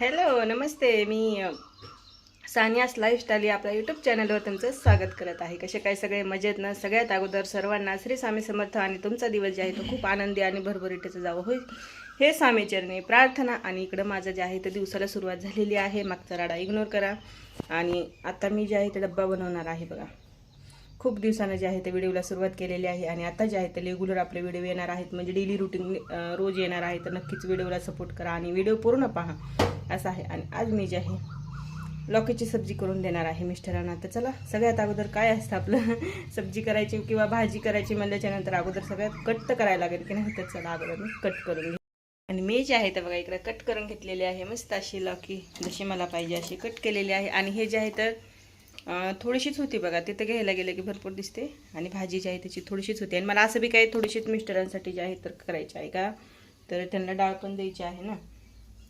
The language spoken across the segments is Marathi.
हॅलो नमस्ते. मी सानियास लाईफस्टाईल या आपल्या यूट्यूब चॅनलवर तुमचं स्वागत करत आहे. कसे काय सगळे? मजेत ना? सगळ्यात अगोदर सर्वांना श्री स्वामी समर्थ आणि तुमचा दिवस जे आहे तो खूप आनंदी आणि भरभरीटीचं जावं. होईल हे स्वामीचरणी प्रार्थना आणि इकडं माझं जे आहे ते दिवसाला सुरुवात झालेली आहे. मागचा राडा इग्नोर करा. आणि आता मी जे आहे ते डब्बा बनवणार आहे बघा. खूप दिवसानं जे आहे ते व्हिडिओला सुरुवात केलेली आहे आणि आता जे आहे ते रेग्युलर आपले व्हिडिओ येणार आहेत. म्हणजे डेली रुटीन रोज येणार आहे. तर नक्कीच व्हिडिओला सपोर्ट करा आणि व्हिडिओ पूर्ण पहा. असं आहे. आणि आज मी जे आहे लॉकीची सब्जी करून देणार आहे मिस्टरांना तर चला सगळ्यात अगोदर काय असतं आपलं? सब्जी करायची किंवा भाजी करायची म्हणल्याच्यानंतर अगोदर सगळ्यात कट तर करायला लागेल की नाही तर चला अगोदर मी कट करून घेऊ आणि मी जे आहे तर बघा इकडे कट करून घेतलेली आहे मस्त अशी लॉकी. जशी मला पाहिजे अशी कट केलेली आहे. आणि हे जे आहे तर थोडीशीच होती बघा. तिथं घ्यायला गेलं की भरपूर दिसते. आणि भाजी जी आहे त्याची थोडीशीच होती. आणि मला असं बी काही थोडीशीच मिस्टरांसाठी जे आहे तर करायची आहे का? तर त्यांना डाळ पण द्यायची आहे ना.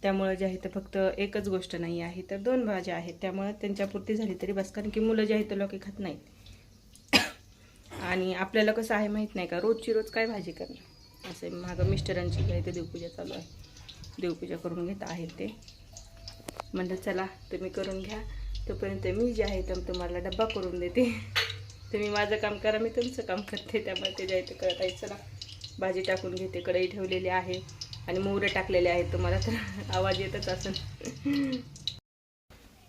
त्यामुळं जे आहे तर फक्त एकच गोष्ट नाही आहे. तर दोन भाज्या आहेत. त्यामुळं त्यांच्यापुरती झाली तरी बस. कारण की मुलं जे आहेत तर लोक खात नाहीत. आणि आपल्याला कसं आहे माहीत नाही का? रोजची रोज काय भाजी करणं असं मागं मिस्टरांची जे आहे ते देवपूजा चालू आहे. देवपूजा करून घेत आहेत ते. म्हणलं चला तुम्ही करून घ्या. तोपर्यंत मी जे आहे तर तुम्हाला डब्बा करून देते. तुम्ही माझं काम करा मी तुमचं काम करते. त्यामुळे ते जे आहे ते करत आहे. चला भाजी टाकून घेते. कढई ठेवलेली आहे आणि मोहरे टाकलेले आहेत. तुम्हाला तर आवाज येतच असेल.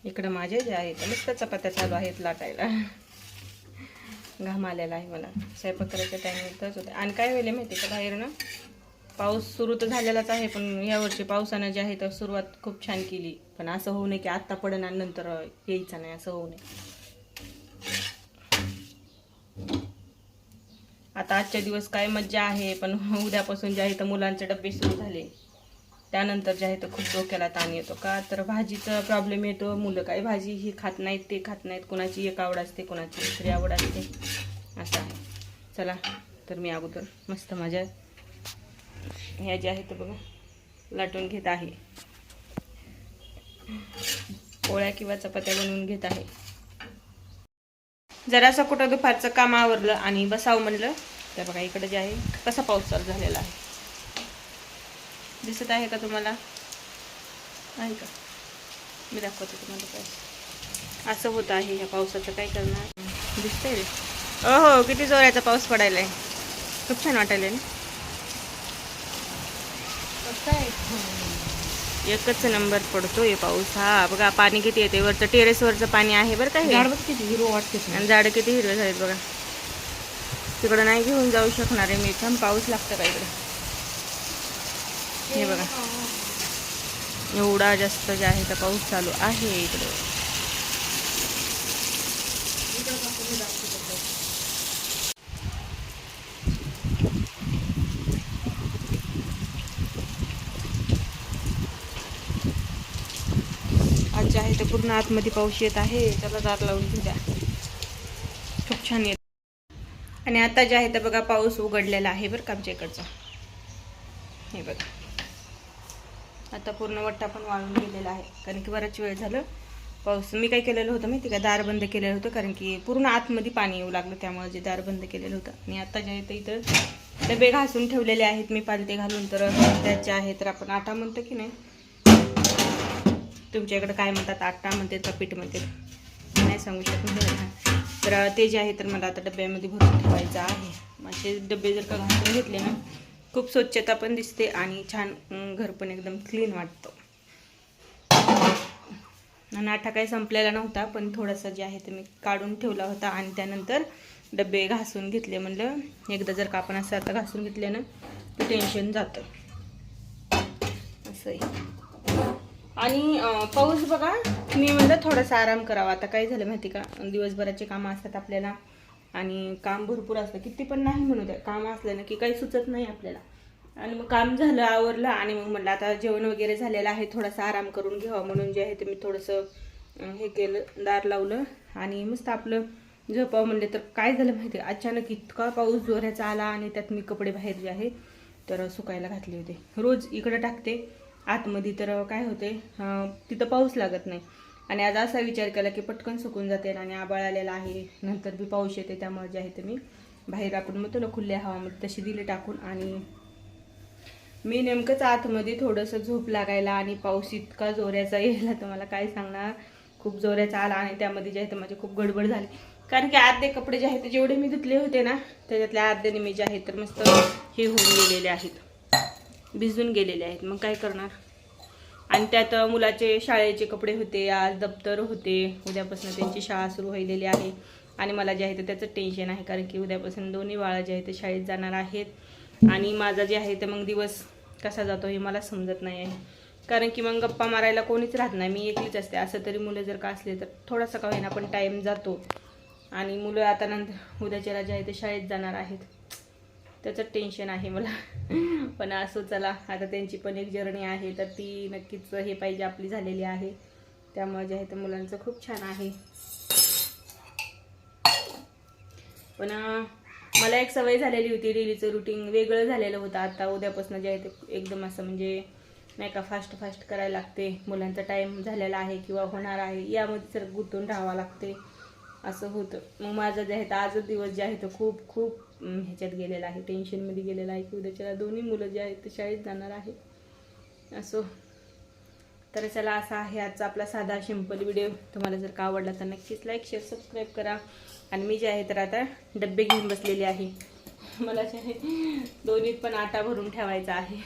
इकडं माझे जे आहेत नुसतं चपात्या चालू आहेत लाटायला. घाम आलेला आहे मला. स्वयंपाक करायच्या टायमिंगच होते आणि काय होईल माहिती का बाहेर ना? पाऊस सुरू तर झालेलाच आहे पण यावर्षी पावसानं जे आहे तर सुरुवात खूप छान केली. पण असं होऊ नये की आत्ता पडन आणि नंतर यायचं नाही असं होऊ नये. आता आजच्या दिवस काय मज्जा आहे पण उद्यापासून जे आहे तर मुलांचे डबे सुरू झाले. त्यानंतर जे आहे तर खूप डोक्याला ताण येतो. का तर भाजीचा प्रॉब्लेम येतो. मुलं काय भाजी ही खात नाहीत ते खात नाहीत. कुणाची एक आवड असते कुणाची दुसरी आवड असते. असं आहे. चला तर मी अगोदर मस्त माझ्या ह्या ज्या आहेत बघा लाटून घेत आहे. पोळ्या किंवा चपात्या बनवून घेत आहे. जरासं कुठं दुपारचं काम आवरलं आणि बसावं म्हणलं तर बघा इकडे जे आहे कसा पाऊस चालू झालेला आहे. दिसत आहे का तुम्हाला? आहे का? मी दाखवते तुम्हाला काय. असं होत आहे ह्या पावसाचं काय करणार? दिसतंय रे. हो हो किती जोराचा पाऊस पडायला आहे खूप छान वाटायला ना? एकच नंबर पडतोय पाऊस. हा बघा पाणी किती येते. वरचं टेरेसवरचं पाणी आहे बरं का हे. किती हिरो वाटते आणि झाडं किती हिरवे झालेत बघा. तिकडं नाही घेऊन जाऊ शकणार आहे मी. थांब पाऊस लागतं का इकडे? हे बघा. एवढा जास्त जे आहे तर पाऊस चालू आहे इकडे. इथं पूर्ण आतमध्ये पाऊस येत आहे. त्याला दार लावून द्या खूप छान येत. आणि आता जे आहे तर बघा पाऊस उघडलेला आहे बरं का आमच्या इकडचा हे बघा. आता पूर्ण वट्टा पण वाळून गेलेला आहे. कारण की बराच वेळ झालं. पाऊस मी काय केलेलं होतं माहिती का? दार बंद केलेलं होतं कारण की पूर्ण आतमध्ये पाणी येऊ लागलं त्यामुळे जे दार बंद केलेलं होतं. आणि आता जे आहे ते इथं डबे घासून ठेवलेले आहेत. मी पालते घालून तर त्याचे आहे तर आपण आटा म्हणतो की नाही? तुमच्या इकडं काय म्हणतात? आटा म्हणते का पीठ म्हणते नाही सांगू शकत नाही. तर ते जे आहे तर मला आता डब्यामध्ये भरून ठेवायचं आहे. असे डबे जर का घासून घेतले ना खूप स्वच्छता पण दिसते आणि छान घर पण एकदम क्लीन वाटतं. आणि आटा काही संपलेला नव्हता पण थोडासा जे आहे ते मी काढून ठेवला होता आणि त्यानंतर डबे घासून घेतले. म्हणलं एकदा जर का आपण असं आता घासून घेतले ना तर टेन्शन जातं. असंही आणि पाऊस बघा मी म्हणलं थोडासा आराम करावा. आता काय झालं माहिती का? दिवसभराचे कामं असतात आपल्याला आणि काम भरपूर असतं. किती पण नाही म्हणू द्या काम असलं ना की काही सुचत नाही आपल्याला. आणि मग काम झालं आवरलं आणि मग म्हटलं आता जेवण वगैरे झालेलं आहे थोडासा आराम करून घ्यावा म्हणून जे आहे ते मी थोडंसं हे केलं दार लावलं आणि मस्त आपलं झोपावं म्हणले. तर काय झालं माहिती आहे? अचानक इतका पाऊस जोऱ्याचा आला आणि त्यात मी कपडे बाहेर जे आहे तर सुकायला घातले होते. रोज इकडं टाकते आतमध्ये तर काय होते तिथं पाऊस लागत नाही. आणि आज असा विचार केला की पटकन सुकून जाते आणि आबाळ आलेला आहे. नंतर बी पाऊस येते त्यामुळे जे आहे ते मी बाहेर आपण मग तुला खुल्या हवामध्ये तशी दिली टाकून आणि मी नेमकंच आतमध्ये थोडंसं झोप लागायला आणि पाऊस इतका जोराचा यायला तर मला काय सांगणार? खूप जोराचा आला आणि त्यामध्ये जे आहे ते माझी खूप गडबड झाली. कारण की अर्धे कपडे जे आहेत जेवढे मी धुतले होते ना त्याच्यातल्या अर्ध्याने मी जे आहे तर मस्त हे होऊन गेलेले आहेत. भिजून गेलेले आहेत. मग काय करणार? आणि त्यात मुलाचे शाळेचे कपडे होते आज दप्तर होते. उद्यापासून त्यांची शाळा सुरू व्हायलेली आहे. आणि मला जे आहे तर त्याचं टेन्शन आहे कारण की उद्यापासून दोन्ही बाळा जे आहे ते शाळेत जाणार आहेत. आणि माझा जे आहे तर मग दिवस कसा जातो हे मला समजत नाही आहे. कारण की मग गप्पा मारायला कोणीच राहत नाही. मी एकलीच असते. असं तरी मुलं जर का असले तर थोडासा का होईना पण टाईम जातो. आणि मुलं आता नंतर उद्याच्याला जे आहे ते शाळेत जाणार आहेत. त्याचं टेन्शन आहे मला. पण असो चला. आता त्यांची पण एक जर्नी आहे तर ती नक्कीच हे पाहिजे आपली झालेली आहे. त्यामुळे जे आहे तर मुलांचं खूप छान आहे. पण मला एक सवय झालेली होती डेलीचं रुटीन वेगळं झालेलं होतं. आता उद्यापासून जे आहे ते एकदम असं म्हणजे नाही का फास्ट फास्ट करायला लागते. मुलांचा टाईम झालेला आहे किंवा होणार आहे यामध्ये सर गुंतून राहावं लागते. असं होतं. मग माझं जे आहे तर आजच दिवस जे आहे तो खूप खूप ह्याच्यात गेलेला आहे टेन्शनमध्ये गेलेला आहे की उद्याच्याला दोन्ही मुलं जे आहेत ते शाळेत जाणार आहे. असो. तर चला असा आहे आजचा आपला साधा सिंपल व्हिडिओ तुम्हाला जर का आवडला तर नक्कीच लाईक शेअर सबस्क्राईब करा. आणि मी जे आहे तर आता डब्बे घेऊन बसलेले आहे. मला जे आहे दोन्हीत पण आटा भरून ठेवायचा आहे.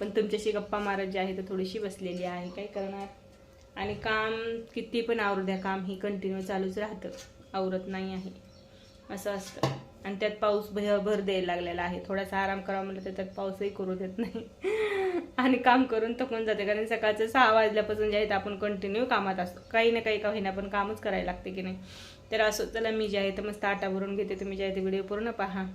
पण तुमच्याशी गप्पा मारत जे आहे तर थोडीशी बसलेली आहे. काय करणार? आणि काम किती पण आवरू द्या काम ही कंटिन्यू चालूच राहतं. आवरत नाही आहे. असं असतं. आणि त्यात पाऊस भर भर द्यायला लागलेला आहे. थोडासा आराम करावा म्हटलं तर त्यात पाऊसही करू देत नाही. आणि काम करून थकून जाते. कारण सकाळचं सहा वाजल्यापासून जे आहे आपण कंटिन्यू कामात असतो. काही ना काही का होईना पण कामच करायला लागते की नाही. तर असं चला मी जे आहे तर मस्त आटा भरून घेते. तुम्ही जे आहे ते व्हिडिओ पूर्ण पहा.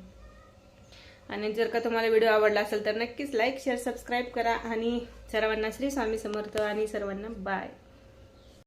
आणि जर का तुम्हाला व्हिडिओ आवडला असेल तर नक्कीच लाईक शेअर सबस्क्राईब करा. आणि सर्वांना श्री स्वामी समर्थ आणि सर्वांना बाय